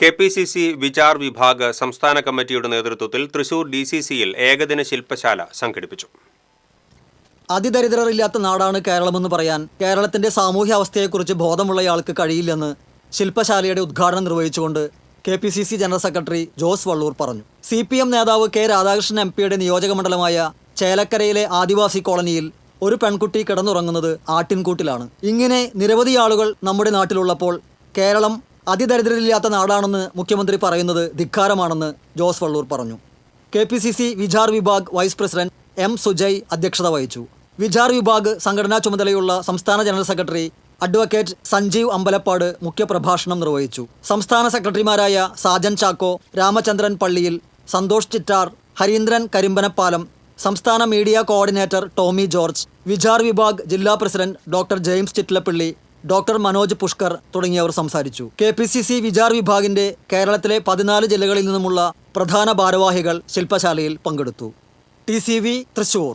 K P C C Vichar Vibhag സംസ്ഥാന കമ്മിറ്റിയുടെ നേതൃത്വത്തിൽ തൃശൂർ ഡി സി സിയിൽ ഏകദിന ശില്പശാല സംഘടിപ്പിച്ചു. അതിദരിദ്രരില്ലാത്ത നാടാണ് കേരളമെന്ന് പറയാൻ കേരളത്തിന്റെ സാമൂഹ്യ അവസ്ഥയെക്കുറിച്ച് ബോധമുള്ളയാൾക്ക് കഴിയില്ലെന്ന് ശില്പശാലയുടെ ഉദ്ഘാടനം നിർവഹിച്ചുകൊണ്ട് K P C C general secretary Jose Vallur പറഞ്ഞു. സി പി എം നേതാവ് കെ രാധാകൃഷ്ണൻ എം പിയുടെ നിയോജകമണ്ഡലമായ ചേലക്കരയിലെ ആദിവാസി കോളനിയിൽ ഒരു പെൺകുട്ടി കിടന്നുറങ്ങുന്നത് ആട്ടിൻകൂട്ടിലാണ്. ഇങ്ങനെ നിരവധി ആളുകൾ നമ്മുടെ നാട്ടിലുള്ളപ്പോൾ കേരളം അതിദരിദ്രരില്ലാത്ത നാടാണെന്ന് മുഖ്യമന്ത്രി പറയുന്നത് ധിക്കാരമാണെന്ന് ജോസ് വള്ളൂർ പറഞ്ഞു. K P C C Vichar Vibhag vice president M Sujay അധ്യക്ഷത വഹിച്ചു. വിചാർ വിഭാഗ് സംഘടനാ ചുമതലയുള്ള സംസ്ഥാന general secretary advocate Sanjeev Ambalappad മുഖ്യപ്രഭാഷണം നിർവഹിച്ചു. സംസ്ഥാന സെക്രട്ടറിമാരായ സാജൻ ചാക്കോ രാമചന്ദ്രൻ പള്ളിയിൽ സന്തോഷ് ചിറ്റാർ ഹരീന്ദ്രൻ കരിമ്പനപ്പാലം സംസ്ഥാന media coordinator Tomy George Vichar Vibhag ജില്ലാ president doctor James Chittilappally doctor Manoj Pushkar തുടങ്ങിയവർ സംസാരിച്ചു. K P C C Vichar വിഭാഗിന്റെ കേരളത്തിലെ പതിനാല് ജില്ലകളിൽ നിന്നുമുള്ള പ്രധാന ഭാരവാഹികൾ ശില്പശാലയിൽ പങ്കെടുത്തു. T C V Thrissur.